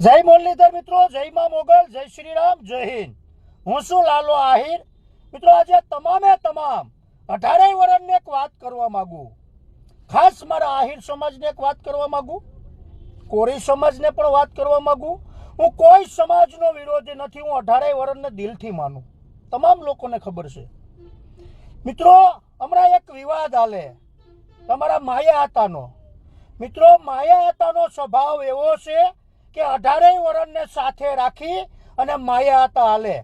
જય મુરલીધર મિત્રો, જય માં મોગલ, જય શ્રી રામ જય હિન્દ. હું છું લાલો આહિર. મિત્રો, આજે તમામે તમામ અઢારેય વર્ષની એક વાત કરવા માંગુ. ખાસ મારા આહિર સમાજને એક વાત કરવા માંગુ. કોરી સમાજને પણ વાત કરવા માંગુ. હું કોઈ સમાજનો વિરોધી નથી, હું અઢારેય વર્ષને દિલથી માનું. તમામ લોકોને ખબર છે. મિત્રો, હમણાં એક વિવાદ હાલે તમારા માયા હતાનો મિત્રો, માયા હતાનો સ્વભાવ એવો છે કે અઢારેય વરણને સાથે રાખી અને માયા હતા હાલે.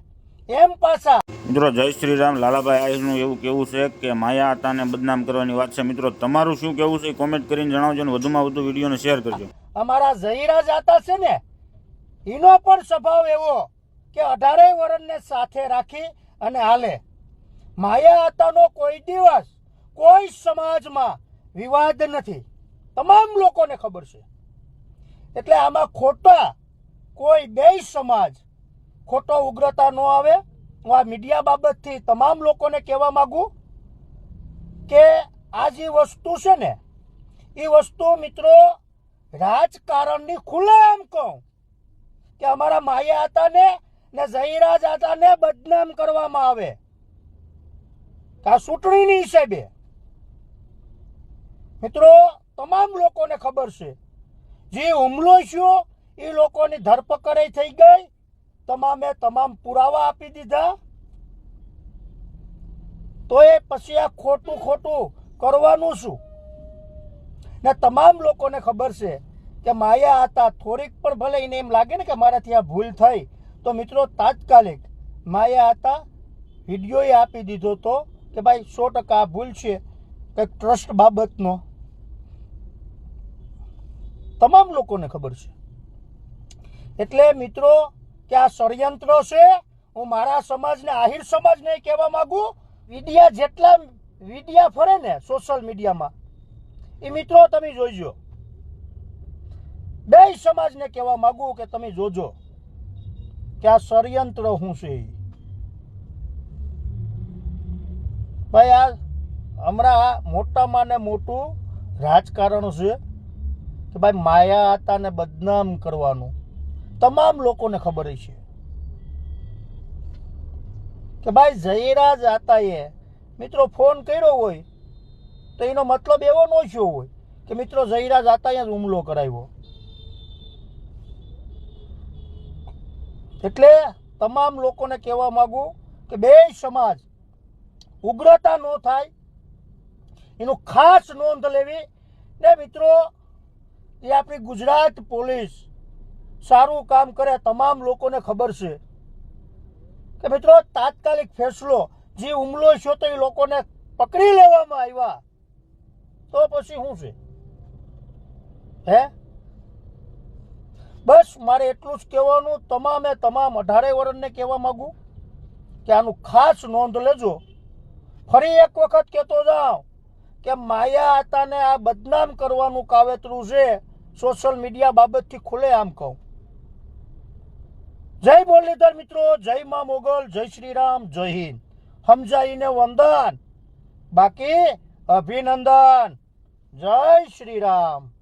એમ પાછા મિત્રો જય શ્રી રામ લાલાભાઈ આહિરનું એવું કેવું છે કે માયા હતાને બદનામ કરવાની વાત છે. મિત્રો તમારું શું કેવું છે કોમેન્ટ કરીને જણાવજો અને વધુમાં વધુ વિડીયોને શેર કરજો. અમારા જહીરા જાતા છે ને એનો પણ સ્વભાવ એવો કે અઢારેય વરણને સાથે રાખી અને હાલે. માયા હતાનો કોઈ દિવસ કોઈ સમાજમાં વિવાદ નથી. તમામ લોકોને ખબર છે. એટલે આમાં ખોટા કોઈ બે સમાજ, ખોટો ઉગ્રતા ન આવે. હું આ મીડિયા બાબતથી તમામ લોકોને કહેવા માંગુ કે આ જે વસ્તુ છે ને, એ વસ્તુ મિત્રો રાજકારણની ખુલ્લેમ કહું કે અમારા માયા હતા ને ને જહીરાજ બદનામ કરવામાં આવે. આ ચૂંટણીની હિસાબે મિત્રો, તમામ લોકોને ખબર છે જે હુમલો થયો, એ લોકોની ધરપકડ થઈ ગઈ. તમામે તમામ પુરાવા આપી દીધા. તો એ પછી આ ખોટું ખોટું કરવાનું શું? ને તમામ લોકોને ખબર છે કે માયા હતા, થોડીક પણ ભલે એને એમ લાગે ને કે મારાથી આ ભૂલ થઈ, તો મિત્રો તાત્કાલિક માયા હતા, વિડીયોએ આપી દીધો તો કે ભાઈ સો ટકા ભૂલ છે, કંઈક ટ્રસ્ટ બાબતનો. તમામ લોકોને ખબર છે. એટલે મિત્રો, કે આ ષડયંત્ર છે, હું મારા સમાજને, આહિર સમાજને કહેવા માંગુ મીડિયા જેટલા વિડિયા ફરે ને સોશિયલ મીડિયામાં એ મિત્રો તમે જોઈજો બે સમાજને કહેવા માંગુ કે તમે જોજો કે આ ષડયંત્ર શું છે. ભાઈ, આ હમણાં મોટામાં ને મોટું રાજકારણ છે. કે ભાઈ માયા હતાને બદનામ કરવાનું. તમામ લોકોને ખબર છે કે ભાઈ જયરાજ આતાએ, મિત્રો ફોન કર્યો હોય, તો એનો મતલબ એવો ન થયો હોય કે મિત્રો જયરાજ આતાએ જ હુમલો કરાવ્યો. એટલે તમામ લોકોને કહેવા માગું કે બે સમાજ ઉગ્રતા ન થાય, એનું ખાસ નોંધ લેવી ને મિત્રો એ આપણી ગુજરાત પોલીસ સારું કામ કરે, તમામ લોકોને ખબર છે. કે મિત્રો, તાત્કાલિક ફેસલો, જે હુમલો છે તો એ લોકોને પકડી લેવામાં આવ્યા. તો પછી શું છે? હે? બસ મારે એટલું જ કહેવાનું, તમામે તમામ અઢારે વર્ષને કહેવા માગું કે આનું ખાસ નોંધ લેજો. ફરી એક વખત કહેતો જાઉં કે માયા હતાને આ બદનામ કરવાનું કાવેતરું છે. સોશિયલ મીડિયા બાબતથી ખુલે આમ કહું. જય મુરલીધર મિત્રો, જય મા મોગલ, જય શ્રી રામ જય હિન્દ. સમજાઈને વંદન. બાકી અભિનંદન. જય શ્રી રામ